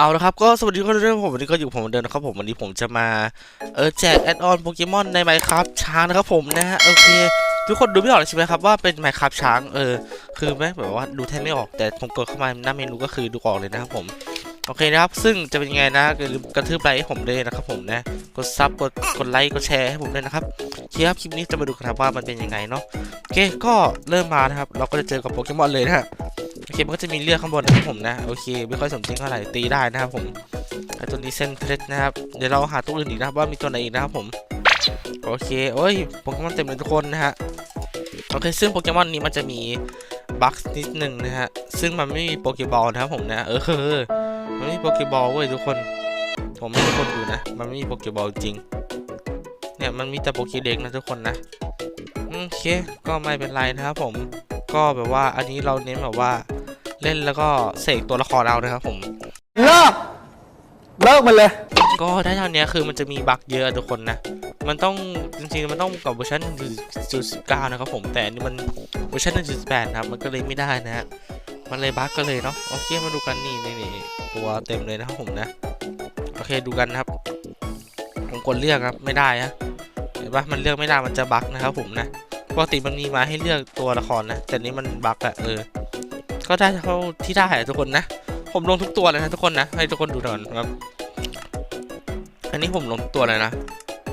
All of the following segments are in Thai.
เอาละครับก็สวัสดีทุกคนด้วยผมวันนี้ก็อยู่ผมเดิมนะครับผมวันนี้ผมจะมาเออแจกแอดออนโปเกมอนในไมค์ครับช้างนะครับผมนะฮะโอเค ทุกคนดูไม่ออกใช่ไหมครับว่าเป็นไมค์ครับช้างเออคือแม่แบบว่าดูแทบไม่ออกแต่ผมกดเข้ามาหน้าเมนูก็คือดูออกเลยนะครับผมโอเคนะครับซึ่งจะเป็นยังไงนะอย่าลืมกระทืบไลค์ให้ผมด้วยนะครับผมนะกดซับกดกดไลค์กดแชร์ให้ผมด้วยนะครับเคครับคลิปนี้จะมาดูกันครับว่ามันเป็นยังไงเนาะโอเคก็เริ่มมานะครับเราก็จะเจอกับโปเกมอนเลยนะฮะ เคมันก็จะมีเลือกข้างบนนะครับผมนะโอเคไม่ค่อยสมจริงเท่าไหร่ตีได้นะครับผมไอตัวนี้เซนเทรสนะครับเดี๋ยวเราหาตัวอื่นอีกนะครับว่ามีตัวไหนอีกนะครับผมโอเคโอ้ยโปเกมอนเต็มเลยทุกคนนะฮะโอเคซึ่งโปเกมอนนี้มันจะมีบั๊กนิดหนึ่งนะฮะซึ่งมันไม่มีโปเกบอลนะครับผมนะเออมันไม่มีโปเกบอลเว้ยทุกคน ผมไม่ได้คนดูนะ มันไม่มีโปเกบอลจริง เนี่ยมันมีแต่โปเกเด็กนะทุกคนนะโอเคก็ไม่เป็นไรนะครับผมก็แบบว่าอันนี้เราเน้นแบบว่า เล่นแล้วก็เสกตัวละครเอานะครับผมเลิกเลิกมันเลย ก็ได้เท่านี้คือมันจะมีบั๊กเยอะทุกคนนะ มันต้องจริงๆมันต้องกับเวอร์ชัน1.19 นะครับผมแต่อันนี้มันเวอร์ชัน1.8นะครับมันก็เลยไม่ได้นะฮะมันเลยบั๊กก็เลยเนาะโอเคมาดูกันนี่นี่นี่ตัวเต็มเลยนะครับผมนะโอเคดูกันนะครับผมกดเลือกครับไม่ได้ฮะเห็นปะมันเลือกไม่ได้มันจะบั๊กนะครับผมนะปกติมันมีมาให้เลือกตัวละครนะแต่นี้มันบั๊กอะเออ ก็ได้เท่าที่ได้ทุกคนนะ ผมลงทุกตัวเลยนะทุกคนนะ ให้ทุกคนดูหน่อยครับ อันนี้ผมลงตัวเลยนะ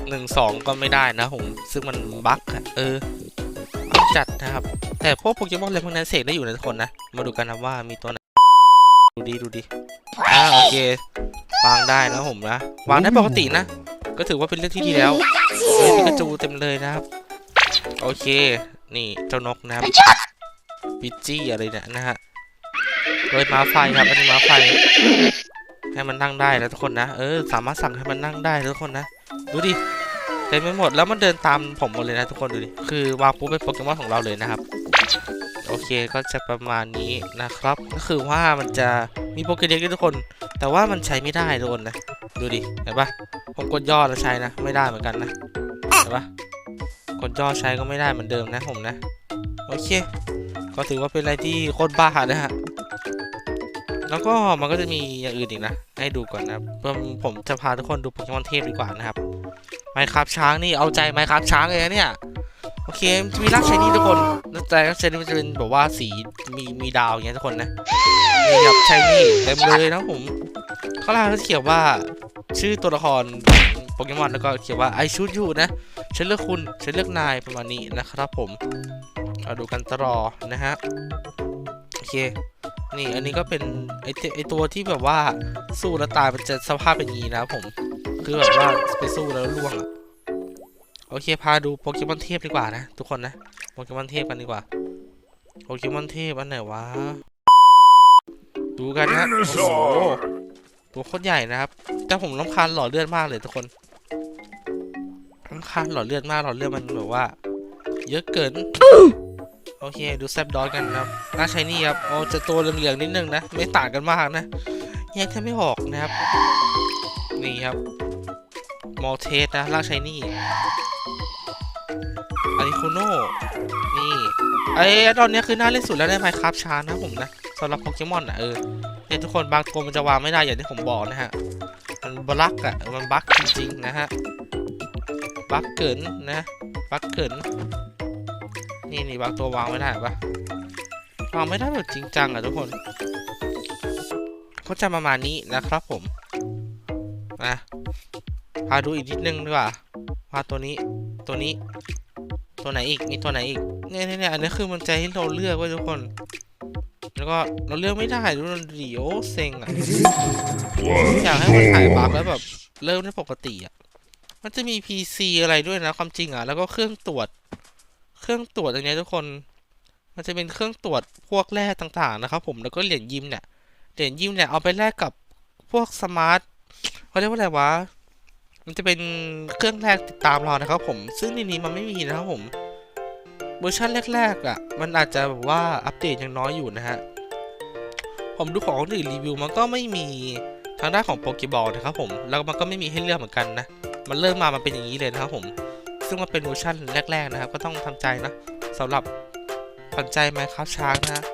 หนึ่งสองก็ไม่ได้นะผมซึ่งมันบั๊กอะเออจัดนะครับ แต่พวกโปเกมอนอะไรพวกนั้นเสกได้อยู่นะทุกคนนะ มาดูกันนะว่ามีตัวไหนดูดีดูดีอ่าโอเควางได้นะผมนะวางได้ปกตินะ ก็ถือว่าเป็นเรื่องที่ดีแล้วมีกระจูเต็มเลยนะครับ โอเค นี่เจ้านกนะครับ ปิจี้อะไรเนี่ยนะฮะ โดยม้าไฟครับอันนี้ม้าไฟ ให้มันนั่งได้แล้วทุกคนนะ เออ สามารถสั่งให้มันนั่งได้ทุกคนนะ ดูดิเต็มไปหมดแล้วมันเดินตามผมหมดเลยนะทุกคนดูดิ คือวางปุ๊บเป็นโปเกมอนของเราเลยนะครับ โอเคก็จะประมาณนี้นะครับ ก็คือว่ามันจะมีโปเกเด็กด้วยทุกคน แต่ว่ามันใช้ไม่ได้ทุกคนนะ ดูดิ เห็นปะผมกดย่อแล้วใช้นะ ไม่ได้เหมือนกันนะ เห็นปะกดย่อใช้ก็ไม่ได้เหมือนเดิมนะผมนะ โอเค ก็ถือว่าเป็นอะไรที่โคตรบ้านะฮะ แล้วก็มันก็จะมีอย่างอื่นอีกนะ ให้ดูก่อนนะครับผมจะพาทุกคนดูโปเกมอนเทพดีกว่านะครับไมครับช้างนี่เอาใจไมครับช้างเลยนะเนี่ยโอเคจะมีร่างชายนี่ทุกคนแล้วแต่ร่างชายนี่มันจะเป็นแบบว่าสีมีมีดาวอย่างเงี้ยทุกคนนะนี่ครับชายนี่เต็มเลยนะผมข้างล่างก็เขียนว่าชื่อตัวละครโปเกมอนแล้วก็เขียนว่าไอชูดยูนะฉันเลือกคุณฉันเลือกนายประมาณนี้นะครับผมเอาดูกันตลอนะฮะโอเค นี่อันนี้ก็เป็นไอตไอตัวที่แบบว่าสู้แล้วตายมันจะสภาพเป็นย่างนี้นะผมคือแบบว่าไปสู้แล้วล่วงอะโอเคพาดูโปเกมอนเทพดีกว่านะ ทุกคนนะโปเกมอนเทพกันดีกว่าโปเกมอนเทพอันไหนวะดูกันนะโอ้โหตัวโคตรใหญ่นะครับ แต่ผมรำคาญหล่อเลือดมากเลยทุกคนรำคาญหล่อเลือดมากหล่อเลือดมันแบบว่า เยอะเกิน โอเค ดูแซบดอยกันครับน่าใช้นี่ครับโอ้จะตัวเหลืองๆนิดนึงนะ ไม่ต่างกันมากนะแยกแทบไม่ออกนะครับ นี่ครับมอลเทสนะร่างใช้นี่อาริคุโน่นี่ไอ้ตอนนี้คือน่าเล่นสุดแล้วในไมครับช้านะผมนะสำหรับโปเกมอนอะเออเนี่ยทุกคนบางตัวมันจะวางไม่ได้อย่างที่ผมบอกนะฮะ มันบลักอะ มันบั๊กจริงๆนะฮะ บั๊กเกินนะ บั๊กเกิน นี่นี่บางตัววางไม่ได้ปะวางไม่ได้แบบจริงจังอะทุกคนก็จะประมาณนี้นะครับผมนะพาดูอีกนิดนึงดีกว่าพาตัวนี้ตัวนี้ ตัวไหนอีกมีตัวไหนอีกเนี่ยเนี่ยเนี่ยอันนี้คือมันใจให้เราเลือกไว้ทุกคน แล้วก็เราเลือกไม่ได้ดูมันเดียวเซ็งอะอยากให้มันถ่ายบัฟแล้วแบบเริ่มได้ปกติอะมันจะมี PC อะไรด้วยนะความจริงอะแล้วก็เครื่องตรวจ เครื่องตรวจอย่างเงี้ยทุกคน มันจะเป็นเครื่องตรวจพวกแร่ต่างๆนะครับ ผมแล้วก็เหรียญยิมเนี่ยเหรียญยิมเนี่ยเอาไปแลกกับพวกสมาร์ทเขาเรียกว่าอะไรวะมันจะเป็นเครื่องแรกติดตามเรานะครับ ผม ซึ่งในนี้มันไม่มีนะครับผมเวอร์ชันแรกๆอะ มันอาจจะแบบว่าอัปเดตยังน้อยอยู่นะฮะ ผมดูของอื่นรีวิวมันก็ไม่มีทางด้านของโปเกบอลนะครับผม แล้วมันก็ไม่มีให้เลือกเหมือนกันนะ มันเริ่มมามันเป็นอย่างนี้เลยนะครับผม ซึ่งมันเป็นเวอร์ชันแรก ๆ นะครับ ก็ต้องทำใจนะสำหรับปันใจไหมครับช้างนะ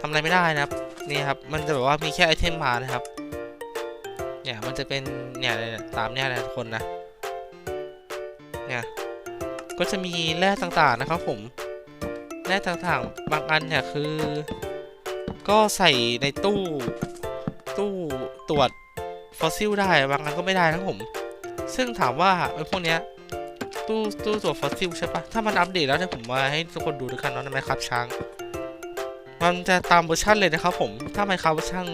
ทำอะไรไม่ได้นะครับนี่ครับ มันจะแบบว่ามีแค่ไอเทมมานะครับ เนี่ยมันจะเป็นเนี่ยตามเนี่ยแหละทุกคนนะเนี่ยก็จะมีแร่ต่างๆนะครับผมแร่ต่างๆบางอันเนี่ยคือ ก็ใส่ในตู้ตู้ตรวจฟอสซิลได้บางอันก็ไม่ได้นะผม ซึ่งถามว่าไอ้พวกเนี้ย ตู้ตู้ตรวจฟอสซิลใช่ปะถ้ามันอัปเดตแล้วเนี่ยผมมาให้ทุกคนดูด้วยกันเนาะในไมครับช้าง มันจะตามเวอร์ชันเลยนะครับผมถ้าไมครับเวอร์ชัน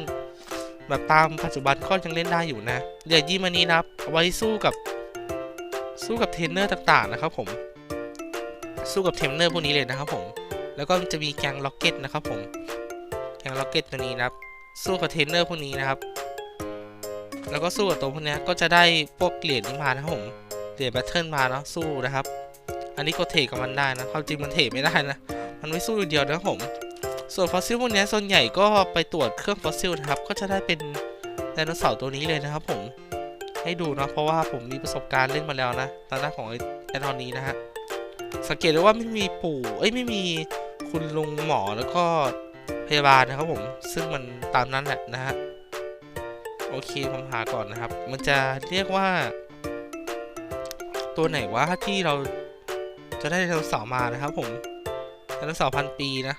แบบตามปัจจุบันก็ยังเล่นได้อยู่นะเดี๋ยวยี่มันนี้นะครับเอาไว้สู้กับสู้กับเทรนเนอร์ต่างๆนะครับผม สู้กับเทรนเนอร์พวกนี้เลยนะครับผม แล้วก็จะมีแกงล็อกเก็ตนะครับผม แกงล็อกเก็ตตัวนี้นะครับ สู้กับเทรนเนอร์พวกนี้นะครับ แล้วก็สู้กับตัวพวกนี้ก็จะได้พวกเหรียญนี้มานะครับผม เหรียญแบทเทิลมาเนาะสู้นะครับ อันนี้ก็เทกับมันได้นะความจริงมันเทไม่ได้นะ มันไม่สู้อย่เดียวนะผม ส่วนฟอสซิลพวกนี้ส่วนใหญ่ก็ไปตรวจเครื่องฟอสซิลนะครับ ก็จะได้เป็นไดโนเสาร์ตัวนี้เลยนะครับ ผม ให้ดูเนาะเพราะว่าผมมีประสบการณ์เล่นมาแล้วนะตอนหน้าของไอ้ไอ้ตอนนี้นะฮะ สังเกตได้ว่าไม่มีปู่ เอ้ยไม่มีคุณลุงหมอแล้วก็พยาบาลนะครับผม ซึ่งมันตามนั้นแหละนะฮะ โอเคผมหาก่อนนะครับ มันจะเรียกว่า ตัวไหนวะที่เราจะได้ไดโนเสาร์มานะครับผมไดโนเสาร์พันปีนะ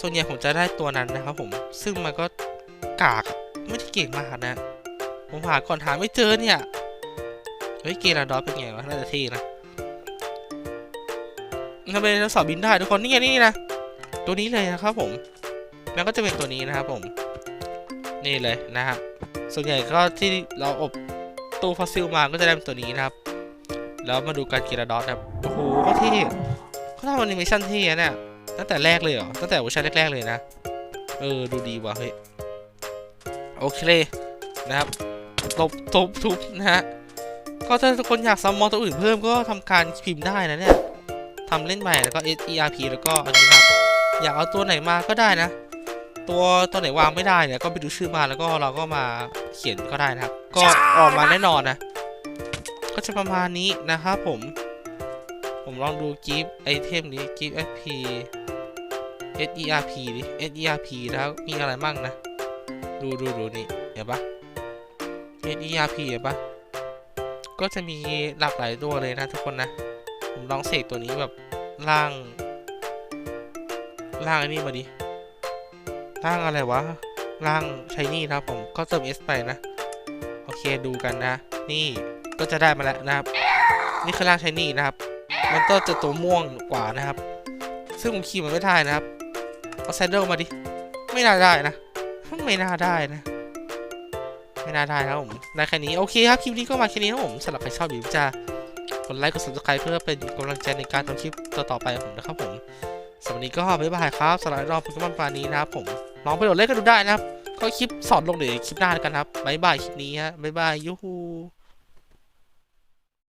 ส่วนใหญ่ผมจะได้ตัวนั้นนะครับผม ซึ่งมันก็กากอะไม่ได้เก่งมากนะ ผมหาก่อนหาไม่เจอเนี่ย เฮ้ยเกราดอสเป็นไงวะน่าจะเท่นะทำไมไดโนเสาร์บินได้ทุกคนนี่ไงนี่นะ ตัวนี้เลยนะครับผม แล้วก็จะเป็นตัวนี้นะครับผม นี่เลยนะฮะส่วนใหญ่ก็ที่เราอบ ตู้ฟอสซิลมาก็จะได้เป็นตัวนี้นะครับ แล้วมาดูการเกราดอสนะครับ โอ้โหก็เท่เขาทำแอนิเมชั่นเท่เนี่ยตั้งแต่แรกเลยเหรอ ตั้งแต่เวอร์ชันแรก ๆ เลยนะ เออ ดูดีว่ะเฮ้ย โอเค นะครับตบตบทุบนะฮะ ก็ถ้าทุกคนอยากซัมมอนตัวอื่นเพิ่มก็ทำการพิมพ์ได้นะเนี่ยทำเล่นใหม่แล้วก็ S E R P แล้วก็อันนี้ครับ อยากเอาตัวไหนมาก็ได้นะ ตัวตัวไหนวางไม่ได้เนี่ยก็ไปดูชื่อมาแล้วก็เราก็มาเขียนก็ได้นะครับ ก็ออกมาแน่นอนนะ ก็จะประมาณนี้นะครับผม ผมลองดูกิฟต์ไอเทมนี้กิฟต์ SP S E R P ดิ S E R P แล้วมีอะไรบ้างนะ ดูดูดูนี่เห็นปะ S E R P เห็นปะก็จะมีหลากหลายตัวเลยนะทุกคนนะ ผมลองเสกตัวนี้แบบร่างร่างอันนี้มาดิร่างอะไรวะร่างชายนี่นะครับผมก็เติม S ไปนะโอ เคดูกันนะ นี่ก็จะได้มาแล้วนะครับ นี่คือร่างชายนี่นะครับ มันก็จะตัวม่วงกว่านะครับ ซึ่งผมขี่มันไม่ได้นะครับ เอาแซนเดิลมาดิ ไม่น่าได้นะ ไม่น่าได้นะ ไม่น่าได้ครับผมได้แค่นี้ โอเคครับ คลิปนี้ก็มาแค่นี้ครับผมสำหรับใครชอบอย่าลืมจะกดไลค์ กด subscribe เพื่อเป็นกำลังใจในการทำคลิปต่อๆไปของผมนะครับผมสำหรับนี้ก็บ๊ายบายครับสำหรับรอบโปเกมอนปลานี้นะครับผมลองไปโหลดเล่นกันดูได้นะครับ ก็คลิปสอนลงเดี๋ยวคลิปหน้ากันครับบ๊ายบายคลิปนี้ฮะบ๊ายบายยูฮู